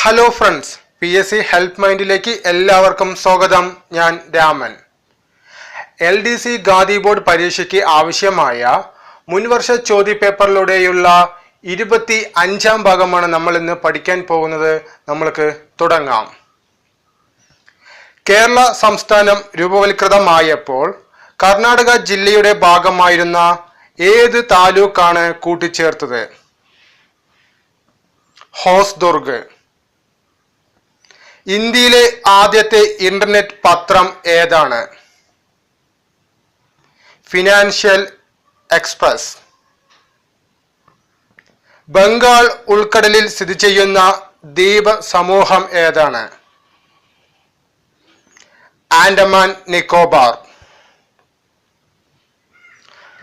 Hello friends P S C help മൈൻഡിലേക്ക് എല്ലാവർക്കും സ്വാഗതം. ഞാൻ Raman. L D C Khadi board പരീക്ഷയ്ക്ക് ആവശ്യമായ മുൻവർഷ ചോദ്യപേപ്പറിലൂടെയുള്ള ഇരുപത്തി അഞ്ചാം ഭാഗമാണ് നമ്മൾ ഇന്ന് പഠിക്കാൻ പോകുന്നത്. നമ്മൾക്ക് തുടങ്ങാം. കേരള സംസ്ഥാനം രൂപവൽകൃതമായപ്പോൾ കർണാടക ജില്ലയുടെ ഭാഗമായിരുന്ന ഏത് താലൂക്കാണ് കൂട്ടിച്ചേർത്തത്? ഹോസ്ദുർഗ്. ഇന്ത്യയിലെ ആദ്യത്തെ ഇന്റർനെറ്റ് പത്രം ഏതാണ്? ഫിനാൻഷ്യൽ എക്സ്പ്രസ് ബംഗാൾ ഉൾക്കടലിൽ സ്ഥിതി ചെയ്യുന്ന ദ്വീപ സമൂഹം ഏതാണ്? ആൻഡമാൻ നിക്കോബാർ.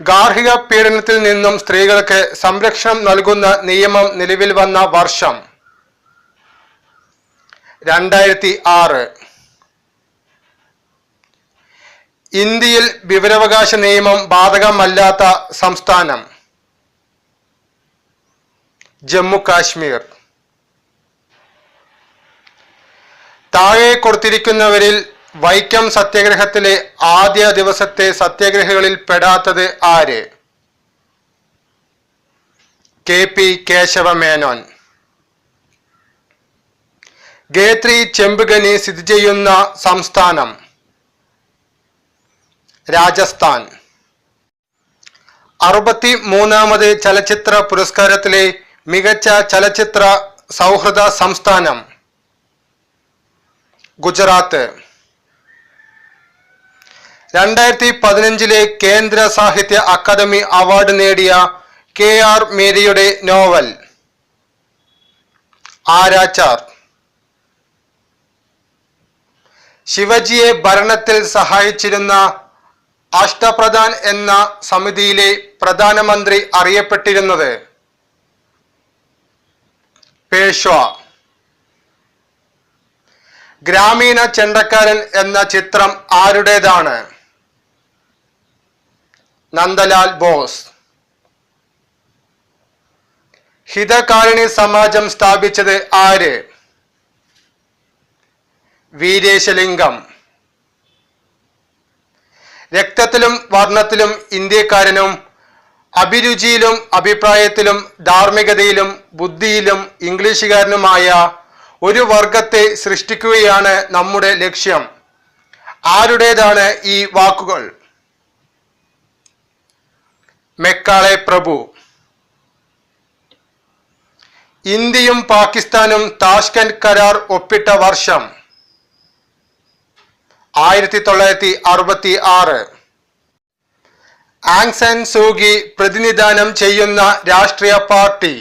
ഗാർഹിക പീഡനത്തിൽ നിന്നും സ്ത്രീകൾക്ക് സംരക്ഷണം നൽകുന്ന നിയമം നിലവിൽ വന്ന വർഷം. രണ്ടായിരത്തി ആറ് ഇന്ത്യയിൽ വിവരാവകാശ നിയമം ബാധകമല്ലാത്ത സംസ്ഥാനം ജമ്മു കാശ്മീർ താഴെ കൊടുത്തിരിക്കുന്നവരിൽ വൈക്കം സത്യാഗ്രഹത്തിലെ ആദ്യ ദിവസത്തെ സത്യാഗ്രഹികളിൽ പെടാത്തത് ആര്? കെ പി കേശവ മേനോൻ ഗേത്രി ചെമ്പുകനി സ്ഥിതി ചെയ്യുന്ന സംസ്ഥാനം രാജസ്ഥാൻ. അറുപത്തി മൂന്നാമത് ചലച്ചിത്ര പുരസ്കാരത്തിലെ മികച്ച ചലച്ചിത്ര സൗഹൃദ സംസ്ഥാനം ഗുജറാത്ത്. രണ്ടായിരത്തി പതിനഞ്ചിലെ കേന്ദ്ര സാഹിത്യ അക്കാദമി അവാർഡ് നേടിയ കെ ആർ മേരിയുടെ നോവൽ. ആരാച്ചാർ. ശിവജിയെ ഭരണത്തിൽ സഹായിച്ചിരുന്ന അഷ്ടപ്രധാൻ എന്ന സമിതിയിലെ പ്രധാനമന്ത്രി അറിയപ്പെട്ടിരുന്നത് പേഷ്വ. ഗ്രാമീണ ചെണ്ടക്കാരൻ എന്ന ചിത്രം ആരുടേതാണ്? നന്ദലാൽ ബോസ്. ഹിതകാരിണി സമാജം സ്ഥാപിച്ചത് ആര്? വീരേശലിംഗം. രക്തത്തിലും വർണത്തിലും ഇന്ത്യക്കാരനും അഭിരുചിയിലും അഭിപ്രായത്തിലും ധാർമ്മികതയിലും ബുദ്ധിയിലും ഇംഗ്ലീഷുകാരനുമായ ഒരു വർഗത്തെ സൃഷ്ടിക്കുകയാണ് നമ്മുടെ ലക്ഷ്യം. ആരുടേതാണ് ഈ വാക്കുകൾ? മെക്കാളെ പ്രഭു. ഇന്ത്യയും പാകിസ്ഥാനും താഷ്കന്റ് കരാർ ഒപ്പിട്ട വർഷം. ആയിരത്തി തൊള്ളായിരത്തി അറുപത്തി ആറ് ആങ്സൻ സൂഗി പ്രതിനിധാനം ചെയ്യുന്ന രാഷ്ട്രീയ party.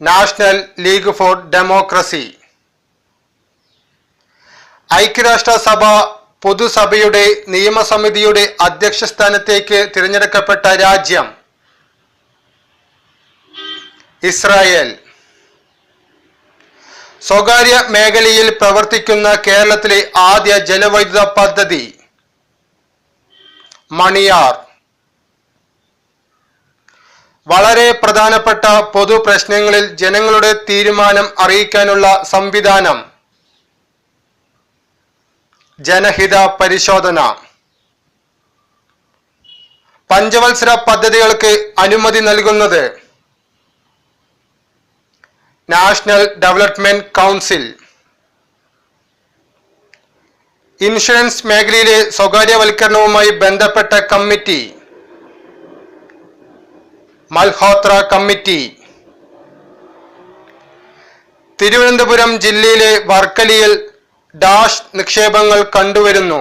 National league for democracy. ഐക്യരാഷ്ട്രസഭ പൊതുസഭയുടെ നിയമസമിതിയുടെ അധ്യക്ഷ സ്ഥാനത്തേക്ക് തിരഞ്ഞെടുക്കപ്പെട്ട രാജ്യം ഇസ്രായേൽ. സ്വകാര്യ മേഖലയിൽ പ്രവർത്തിക്കുന്ന കേരളത്തിലെ ആദ്യ ജലവൈദ്യുത പദ്ധതി. മണിയാർ. വളരെ പ്രധാനപ്പെട്ട പൊതു പ്രശ്നങ്ങളിൽ ജനങ്ങളുടെ തീരുമാനം അറിയിക്കാനുള്ള സംവിധാനം. ജനഹിത പരിശോധന. പഞ്ചവത്സര പദ്ധതികൾക്ക് അനുമതി നൽകുന്നത്. National development council. ഇൻഷുറൻസ് മേഖലയിലെ സ്വകാര്യവൽക്കരണവുമായി ബന്ധപ്പെട്ട കമ്മിറ്റി. മൽഹോത്ര കമ്മിറ്റി. തിരുവനന്തപുരം ജില്ലയിലെ വർക്കലിയിൽ ഡാഷ് നിക്ഷേപങ്ങൾ കണ്ടുവരുന്നു.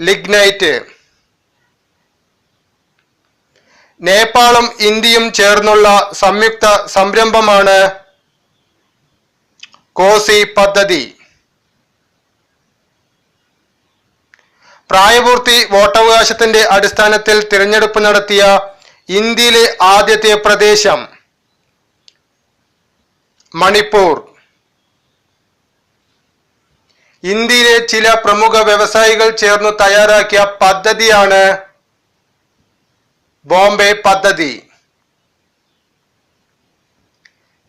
ലിഗ്നൈറ്റ്. നേപ്പാളും ഇന്ത്യയും ചേർന്നുള്ള സംയുക്ത സംരംഭമാണ് കോസി പദ്ധതി. പ്രായപൂർത്തി വോട്ടവകാശത്തിന്റെ അടിസ്ഥാനത്തിൽ തിരഞ്ഞെടുപ്പ് നടത്തിയ ഇന്ത്യയിലെ ആദ്യത്തെ പ്രദേശം മണിപ്പൂർ. ഇന്ത്യയിലെ ചില പ്രമുഖ വ്യവസായികൾ ചേർന്ന് തയ്യാറാക്കിയ പദ്ധതിയാണ് ബോംബെ പദ്ധതി.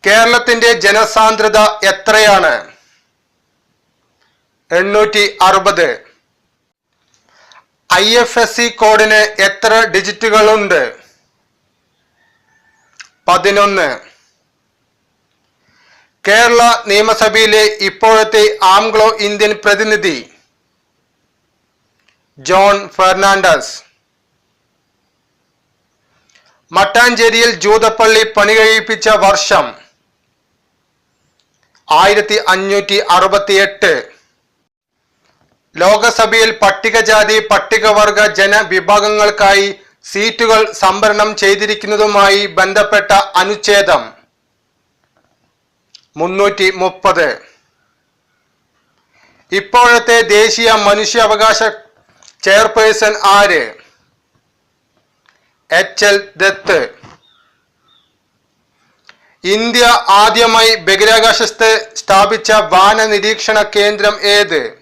കേരളത്തിന്റെ ജനസാന്ദ്രത എത്രയാണ്? എണ്ണൂറ്റി അറുപത് ഐ എഫ് എസ് സി കോഡിന് എത്ര ഡിജിറ്റുകളുണ്ട്? പതിനൊന്ന്. കേരള നിയമസഭയിലെ ഇപ്പോഴത്തെ ആംഗ്ലോ ഇന്ത്യൻ പ്രതിനിധി ജോൺ ഫെർണാണ്ടസ്. മട്ടാഞ്ചേരിയിൽ ജൂതപ്പള്ളി പണി കഴിപ്പിച്ച വർഷം. ആയിരത്തി അഞ്ഞൂറ്റി അറുപത്തിയെട്ട് ലോകസഭയിൽ പട്ടികജാതി പട്ടികവർഗ ജനവിഭാഗങ്ങൾക്കായി സീറ്റുകൾ സംവരണം ചെയ്തിരിക്കുന്നതുമായി ബന്ധപ്പെട്ട അനുച്ഛേദം. മുന്നൂറ്റി മുപ്പത് ഇപ്പോഴത്തെ ദേശീയ മനുഷ്യാവകാശ ചെയർപേഴ്സൺ ആര്? എച്ച് എൽ ദത്ത് ഇന്ത്യ ആദ്യമായി ബഹിരാകാശത്ത് സ്ഥാപിച്ച വാന നിരീക്ഷണ കേന്ദ്രം ഏത്?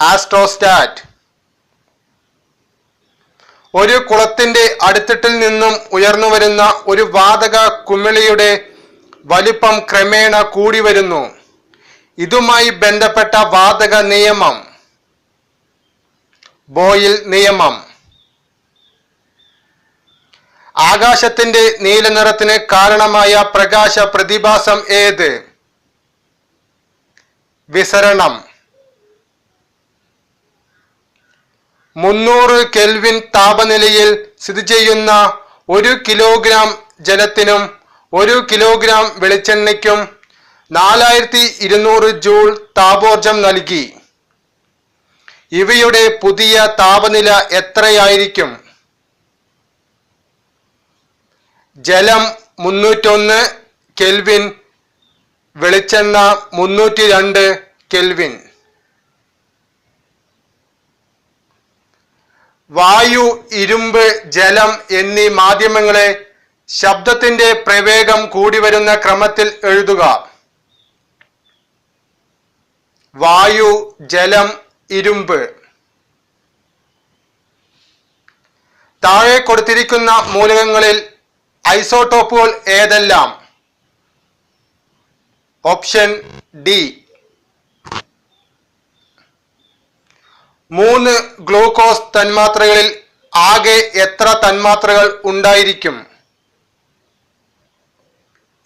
ആസ്ട്രോസ്റ്റാറ്റ് ഒരു കുളത്തിന്റെ അടുത്തിട്ടിൽ നിന്നും ഉയർന്നു വരുന്ന ഒരു വാതക കുമിളിയുടെ വലിപ്പം ക്രമേണ കൂടി വരുന്നു. ഇതുമായി ബന്ധപ്പെട്ട വാതക നിയമം. ബോയിൽ നിയമം. ആകാശത്തിന്റെ നീലനിറത്തിന് കാരണമായ പ്രകാശ പ്രതിഭാസം ഏത്? വിസരണം. മുന്നൂറ് കെൽവിൻ താപനിലയിൽ സ്ഥിതി ചെയ്യുന്ന ഒരു കിലോഗ്രാം ജലത്തിനും ഒരു കിലോഗ്രാം വെളിച്ചെണ്ണയ്ക്കും നാലായിരത്തി ഇരുന്നൂറ് ജൂൾ താപോർജം നൽകി. ഇവയുടെ പുതിയ താപനില എത്രയായിരിക്കും? ജലം മുന്നൂറ്റൊന്ന് കെൽവിൻ വെളിച്ചെണ്ണ മുന്നൂറ്റി രണ്ട് കെൽവിൻ. വായു ഇരുമ്പ് ജലം എന്നീ മാധ്യമങ്ങളെ ശബ്ദത്തിന്റെ പ്രവേഗം കൂടി വരുന്ന ക്രമത്തിൽ എഴുതുക. വായു ജലം ഇരുമ്പ്. താഴെ കൊടുത്തിരിക്കുന്ന മൂലകങ്ങളിൽ ഐസോട്ടോപ്പുകൾ ഏതെല്ലാം? Option D. മൂന്ന് ഗ്ലൂക്കോസ് തന്മാത്രകളിൽ ആകെ എത്ര തന്മാത്രകൾ ഉണ്ടായിരിക്കും?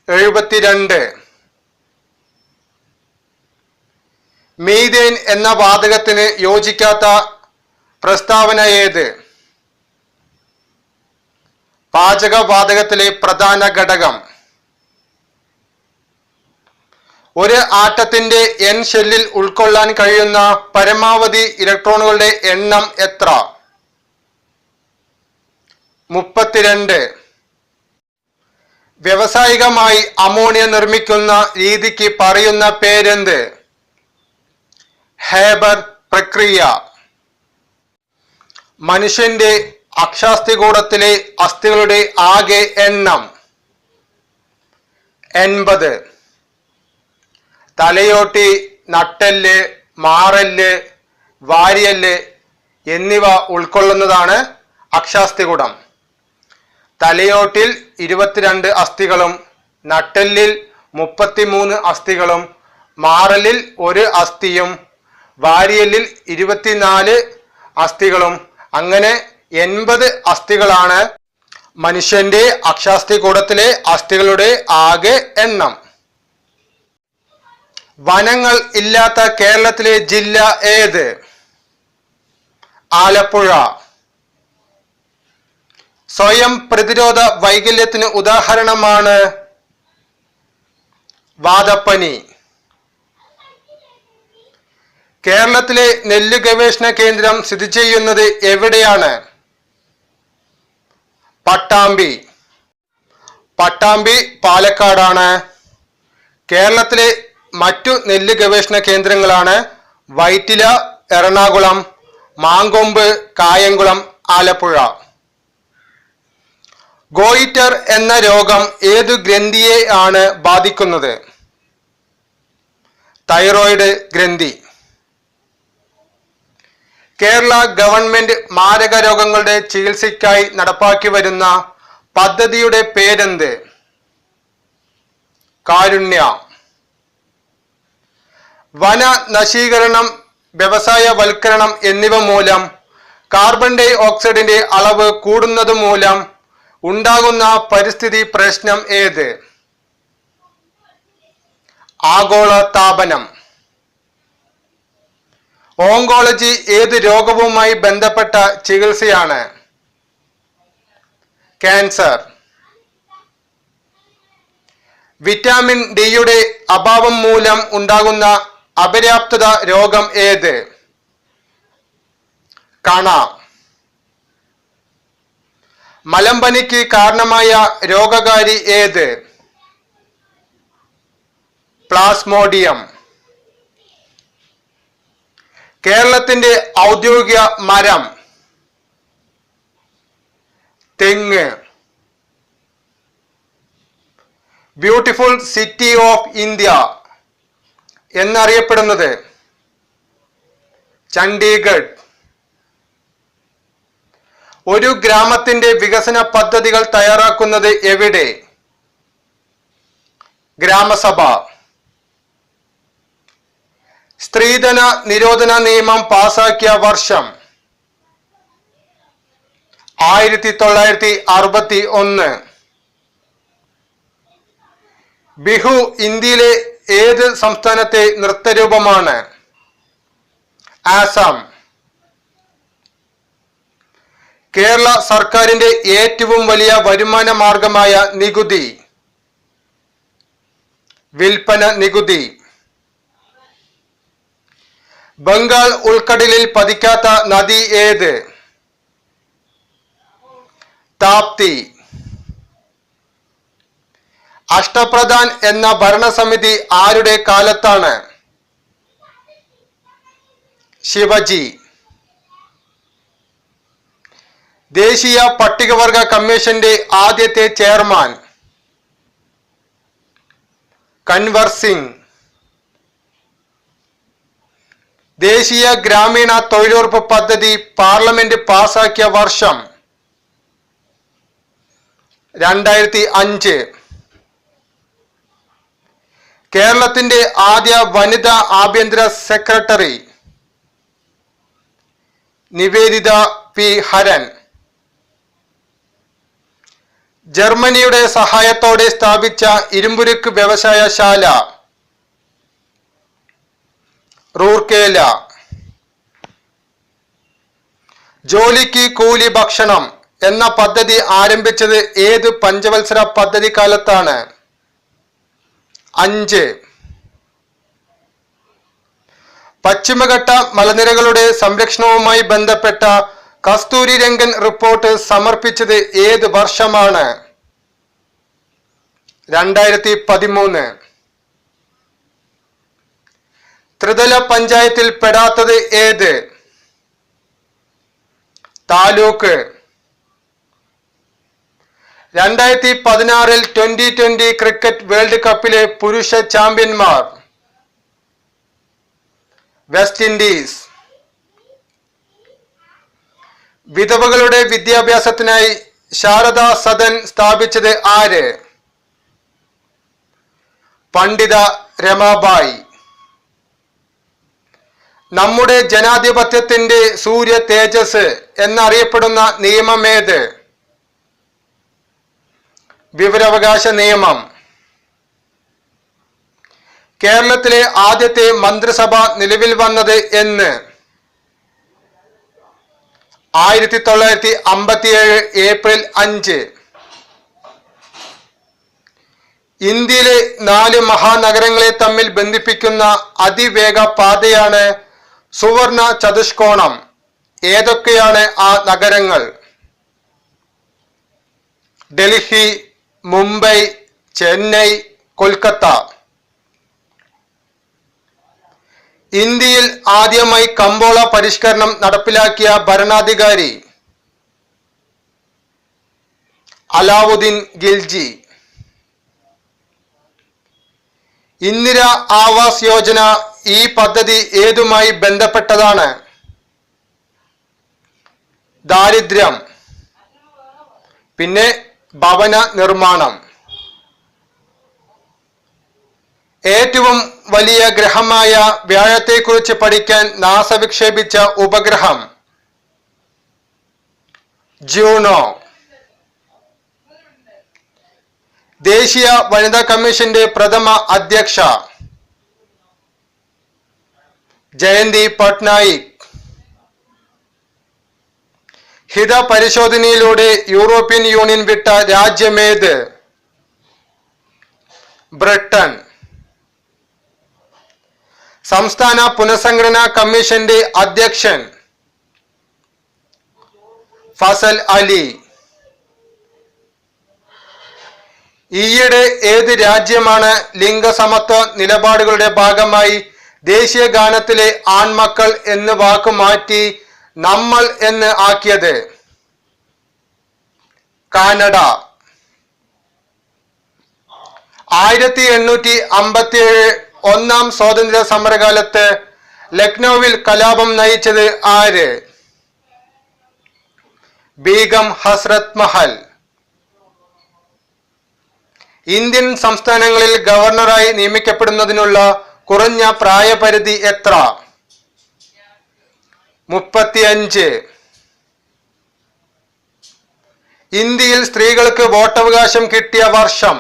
എഴുപത്തിരണ്ട്. മീതേൻ എന്ന വാതകത്തിന് യോജിക്കാത്ത പ്രസ്താവന ഏത്? പാചകവാതകത്തിലെ പ്രധാന ഘടകം. ഒരു ആറ്റത്തിന്റെ എൻ ഷെല്ലിൽ ഉൾക്കൊള്ളാൻ കഴിയുന്ന പരമാവധി ഇലക്ട്രോണുകളുടെ എണ്ണം എത്ര? മുപ്പത്തിരണ്ട്. വ്യവസായികമായി അമോണിയ നിർമ്മിക്കുന്ന രീതിക്ക് പറയുന്ന പേരെന്ത്? ഹേബർ പ്രക്രിയ. മനുഷ്യന്റെ അക്ഷാസ്ഥികൂടത്തിലെ അസ്ഥികളുടെ ആകെ എണ്ണം എൺപത്. തലയോട്ടി നട്ടെല്ല് മാറൽ വാരിയൽ എന്നിവ ഉൾക്കൊള്ളുന്നതാണ് അക്ഷാസ്ഥികുടം. തലയോട്ടിൽ ഇരുപത്തിരണ്ട് അസ്ഥികളും നട്ടെല്ലിൽ മുപ്പത്തിമൂന്ന് അസ്ഥികളും മാറലിൽ ഒരു അസ്ഥിയും വാരിയലിൽ ഇരുപത്തിനാല് അസ്ഥികളും അങ്ങനെ എൺപത് അസ്ഥികളാണ് മനുഷ്യന്റെ അക്ഷാസ്ഥി കൂടത്തിലെ അസ്ഥികളുടെ ആകെ എണ്ണം. വനങ്ങൾ ഇല്ലാത്ത കേരളത്തിലെ ജില്ല ഏത്? ആലപ്പുഴ. സ്വയം പ്രതിരോധ വൈകല്യത്തിന് ഉദാഹരണമാണ് വാദപ്പനി കേരളത്തിലെ നെല്ല് ഗവേഷണ കേന്ദ്രം സ്ഥിതി ചെയ്യുന്നത് എവിടെയാണ്? പട്ടാമ്പി. പട്ടാമ്പി പാലക്കാടാണ്. കേരളത്തിലെ മറ്റു നെല്ല് ഗവേഷണ കേന്ദ്രങ്ങളാണ് വൈറ്റില എറണാകുളം മാങ്കൊമ്പ് കായംകുളം ആലപ്പുഴ. ഗോയിറ്റർ എന്ന രോഗം ഏതു ഗ്രന്ഥിയെ ആണ് ബാധിക്കുന്നത്? തൈറോയിഡ് ഗ്രന്ഥി. കേരള ഗവൺമെന്റ് മാരക രോഗങ്ങളുടെ ചികിത്സയ്ക്കായി നടപ്പാക്കി വരുന്ന പദ്ധതിയുടെ പേരെന്ത്? കാരുണ്യ. വന നശീകരണം വ്യവസായവൽക്കരണം എന്നിവ മൂലം കാർബൺ ഡൈ ഓക്സൈഡിന്റെ അളവ് കൂടുന്നത് മൂലം ഉണ്ടാകുന്ന പരിസ്ഥിതി പ്രശ്നം ഏത്? ആഗോള താപനം ഓങ്കോളജി ഏത് രോഗവുമായി ബന്ധപ്പെട്ട ചികിത്സയാണ്? ക്യാൻസർ. വിറ്റാമിൻ ഡിയുടെ അഭാവം മൂലം ഉണ്ടാകുന്ന അപര്യാപ്തത രോഗം ഏത്? കണ. മലമ്പനിക്ക് കാരണമായ രോഗകാരി ഏത്? പ്ലാസ്മോഡിയം. കേരളത്തിന്റെ ഔദ്യോഗിക മരം. തെങ്ങ്. ബ്യൂട്ടിഫുൾ സിറ്റി ഓഫ് ഇന്ത്യ എന്നറിയപ്പെടുന്നത് ചണ്ഡീഗഡ്. ഒരു ഗ്രാമത്തിന്റെ വികസന പദ്ധതികൾ തയ്യാറാക്കുന്നത് എവിടെ? ഗ്രാമസഭ. സ്ത്രീധന നിരോധന നിയമം പാസാക്കിയ വർഷം ആയിരത്തി തൊള്ളായിരത്തി അറുപത്തി ഒന്ന്. ബിഹു ഇന്ത്യയിലെ ഏത് സംസ്ഥാനത്തെ നൃത്തരൂപമാണ്? ആസാം. കേരള സർക്കാരിന്റെ ഏറ്റവും വലിയ വരുമാന മാർഗമായ നികുതി. വിൽപ്പന നികുതി. ബംഗാൾ ഉൾക്കടലിൽ പതിക്കാത്ത നദി ഏത്? താപ്തി. അഷ്ടപ്രധാൻ എന്ന ഭരണസമിതി ആരുടെ കാലത്താണ്? ശിവജി. ദേശീയ പട്ടികവർഗ കമ്മീഷന്റെ ആദ്യത്തെ ചെയർമാൻ. കൻവർ സിംഗ്. ദേശീയ ഗ്രാമീണ തൊഴിലുറപ്പ് പദ്ധതി പാർലമെന്റ് പാസാക്കിയ വർഷം. രണ്ടായിരത്തി അഞ്ച് കേരളത്തിന്റെ ആദ്യ വനിതാ ആഭ്യന്തര സെക്രട്ടറി. നിവേദിത പി. ഹരൻ. ജർമ്മനിയുടെ സഹായത്തോടെ സ്ഥാപിച്ച ഇരുമ്പുരുക്ക് വ്യവസായശാല. റൂർക്കേല. ജോലിക്ക് കൂലി ഭക്ഷണം എന്ന പദ്ധതി ആരംഭിച്ചത് ഏത് പഞ്ചവത്സര പദ്ധതി കാലത്താണ്? അഞ്ച്. പശ്ചിമഘട്ട മലനിരകളുടെ സംരക്ഷണവുമായി ബന്ധപ്പെട്ട കസ്തൂരി രംഗൻ റിപ്പോർട്ട് സമർപ്പിച്ചത് ഏത് വർഷമാണ്? രണ്ടായിരത്തി പതിമൂന്ന്. ത്രിതല പഞ്ചായത്തിൽ പെടാത്തത് ഏത്? താലൂക്ക്. രണ്ടായിരത്തി പതിനാറിൽ ട്വന്റി ട്വന്റി ക്രിക്കറ്റ് വേൾഡ് കപ്പിലെ പുരുഷ ചാമ്പ്യന്മാർ. West Indies. വിധവകളുടെ വിദ്യാഭ്യാസത്തിനായി ശാരദാ സദൻ സ്ഥാപിച്ചത് ആര്? പണ്ഡിത രമാബായി. നമ്മുടെ ജനാധിപത്യത്തിന്റെ സൂര്യ തേജസ് എന്നറിയപ്പെടുന്ന നിയമമേത് വിവരാവകാശ നിയമം. കേരളത്തിലെ ആദ്യത്തെ മന്ത്രിസഭ നിലവിൽ വന്നത് എന്ന്. ആയിരത്തി തൊള്ളായിരത്തി അമ്പത്തിയേഴ് ഏപ്രിൽ അഞ്ച്. ഇന്ത്യയിലെ നാല് മഹാനഗരങ്ങളെ തമ്മിൽ ബന്ധിപ്പിക്കുന്ന അതിവേഗ പാതയാണ് സുവർണ ചതുഷ്കോണം. ഏതൊക്കെയാണ് ആ നഗരങ്ങൾ? ഡൽഹി മുംബൈ ചെന്നൈ കൊൽക്കത്ത. ഇന്ത്യയിൽ ആദ്യമായി കമ്പോള പരിഷ്കരണം നടപ്പിലാക്കിയ ഭരണാധികാരി അലാവുദ്ദീൻ ഗിൽജി ഇന്ദിര ആവാസ് യോജന ഈ പദ്ധതി ഏതുമായി ബന്ധപ്പെട്ടതാണ്? ദാരിദ്ര്യം പിന്നെ ഭവന നിർമ്മാണം. ഏറ്റവും വലിയ ഗ്രഹമായ വ്യാഴത്തെക്കുറിച്ച് പഠിക്കാൻ നാസ വിക്ഷേപിച്ച ഉപഗ്രഹം ജൂണോ ദേശീയ വനിതാ കമ്മീഷന്റെ പ്രഥമ അധ്യക്ഷ ജയന്തി പട്നായിക്. ഹിത പരിശോധനയിലൂടെ യൂറോപ്യൻ യൂണിയൻ വിട്ട രാജ്യമേത് ബ്രിട്ടൻ. സംസ്ഥാന പുനഃസംഘടനാ കമ്മീഷന്റെ അധ്യക്ഷൻ ഫസൽ അലി. ഈയിടെ ഏത് രാജ്യമാണ് ലിംഗസമത്വ നിലപാടുകളുടെ ഭാഗമായി ദേശീയ ഗാനത്തിലെ ആൺമക്കൾ എന്ന് വാക്ക് മാറ്റി നമ്മൾ എന്ന് ആക്കിയത് കാനഡ. ആയിരത്തി എണ്ണൂറ്റി അമ്പത്തി ഏഴ് ഒന്നാം സ്വാതന്ത്ര്യ സമരകാലത്ത് ലക്നൌവിൽ കലാപം നയിച്ചത് ആര്? ബീഗം ഹസ്രത് മഹൽ. ഇന്ത്യൻ സംസ്ഥാനങ്ങളിൽ ഗവർണറായി നിയമിക്കപ്പെടുന്നതിനുള്ള കുറഞ്ഞ പ്രായപരിധി എത്ര? മുപ്പത്തിയഞ്ച്. ഇന്ത്യയിൽ സ്ത്രീകൾക്ക് വോട്ടവകാശം കിട്ടിയ വർഷം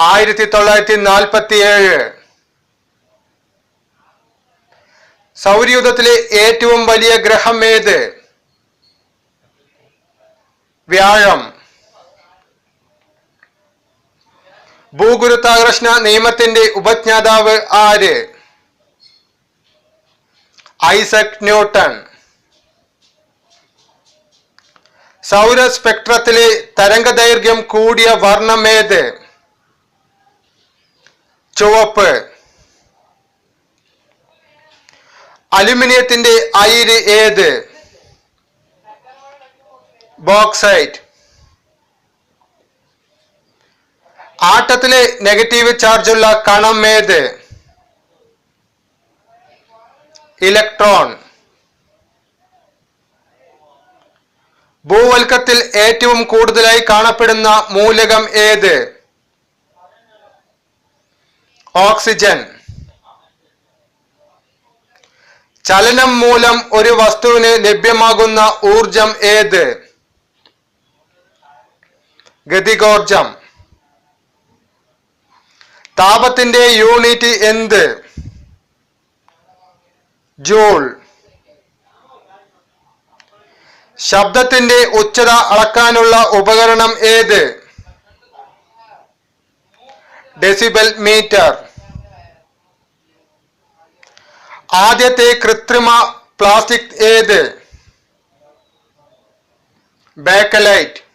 ആയിരത്തി തൊള്ളായിരത്തി നാൽപ്പത്തി ഏഴ് സൗരയൂഥത്തിലെ ഏറ്റവും വലിയ ഗ്രഹം ഏത്? വ്യാഴം. ഭൂഗുരുത്വാകർഷണ നിയമത്തിന്റെ ഉപജ്ഞാതാവ് ആര്? Isaac Newton. സൗര സ്പെക്ട്രത്തിലെ തരംഗദൈർഘ്യം കൂടിയ വർണമേത് ചുവപ്പ്. അലുമിനിയത്തിന്റെ അയിര് ഏത്? ബോക്സൈറ്റ്. ആട്ടത്തിലെ നെഗറ്റീവ് ചാർജുള്ള കണം ഏത്? ഇലക്ട്രോൺ. ഭൂവൽക്കത്തിൽ ഏറ്റവും കൂടുതലായി കാണപ്പെടുന്ന മൂലകം ഏത്? ഓക്സിജൻ. ചലനം മൂലം ഒരു വസ്തുവിന് ലഭ്യമാകുന്ന ഊർജം ഏത്? ഗതികോർജം താപത്തിന്റെ യൂണിറ്റ് എന്ത്? ജൂൾ. ശബ്ദത്തിന്റെ ഉച്ചത അളക്കാനുള്ള ഉപകരണം ഏത്? Decibel meter. ആദ്യത്തെ കൃത്രിമ പ്ലാസ്റ്റിക് ഏത്? ബേക്കലൈറ്റ്.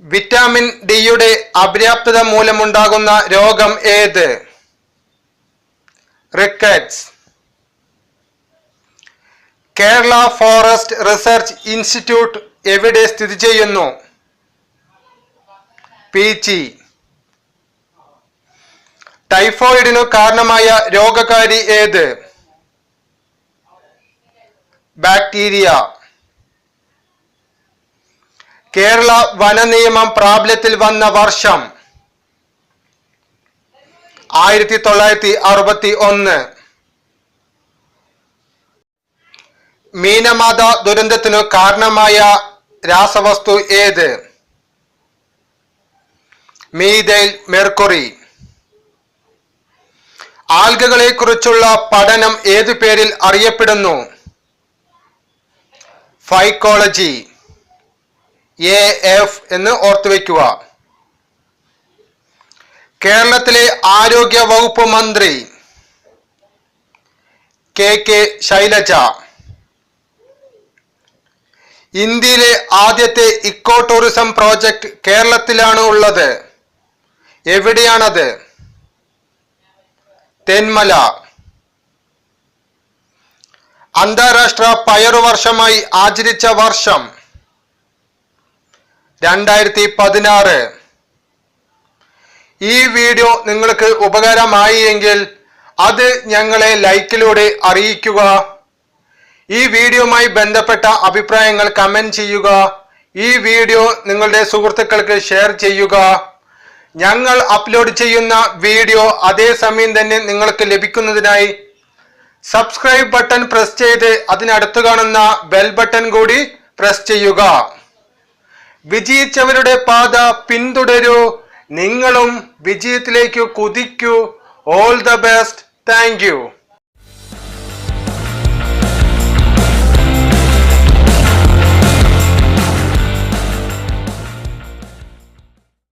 വിറ്റാമിൻ ഡിയുടെ അപര്യാപ്തത മൂലമുണ്ടാകുന്ന രോഗം ഏത്? Rickets. Kerala forest research institute എവിടെ സ്ഥിതി ചെയ്യുന്നു? പീച്ചി. ടൈഫോയിഡിനു കാരണമായ രോഗകാരി ഏത്? ബാക്ടീരിയ. കേരള വന നിയമം പ്രാബല്യത്തിൽ വന്ന വർഷം ആയിരത്തി തൊള്ളായിരത്തി അറുപത്തി ഒന്ന് മീനമാത ദുരന്തത്തിനു കാരണമായ രാസവസ്തു ഏത്? Methyl mercury. ആൽഗകളെ കുറിച്ചുള്ള പഠനം ഏതു പേരിൽ അറിയപ്പെടുന്നു? ഫൈക്കോളജി. എ എഫ് എന്ന് ഓർത്തുവെക്കുക കേരളത്തിലെ ആരോഗ്യ വകുപ്പ് മന്ത്രി കെ കെ ശൈലജ. ഇന്ത്യയിലെ ആദ്യത്തെ ഇക്കോ ടൂറിസം പ്രോജക്റ്റ് കേരളത്തിലാണ് ഉള്ളത്. എവിടെയാണത്? തെന്മല. അന്താരാഷ്ട്ര പയറു വർഷമായി ആചരിച്ച വർഷം. രണ്ടായിരത്തി പതിനാറ് ഈ വീഡിയോ നിങ്ങൾക്ക് ഉപകാരമായി എങ്കിൽ അത് ഞങ്ങളെ ലൈക്കിലൂടെ അറിയിക്കുക. ഈ വീഡിയോയുമായി ബന്ധപ്പെട്ട അഭിപ്രായങ്ങൾ കമന്റ് ചെയ്യുക. ഈ വീഡിയോ നിങ്ങളുടെ സുഹൃത്തുക്കൾക്ക് ഷെയർ ചെയ്യുക. ഞങ്ങൾ അപ്ലോഡ് ചെയ്യുന്ന വീഡിയോ അതേ സമയം തന്നെ നിങ്ങൾക്ക് ലഭിക്കുന്നതിനായി സബ്സ്ക്രൈബ് ബട്ടൺ പ്രസ് ചെയ്ത് അതിനടുത്ത് കാണുന്ന ബെൽ ബട്ടൺ കൂടി പ്രസ് ചെയ്യുക. വിജയിച്ചവരുടെ പാത പിന്തുടരൂ. നിങ്ങളും വിജയത്തിലേക്ക് കുതിക്കൂ. All the best thank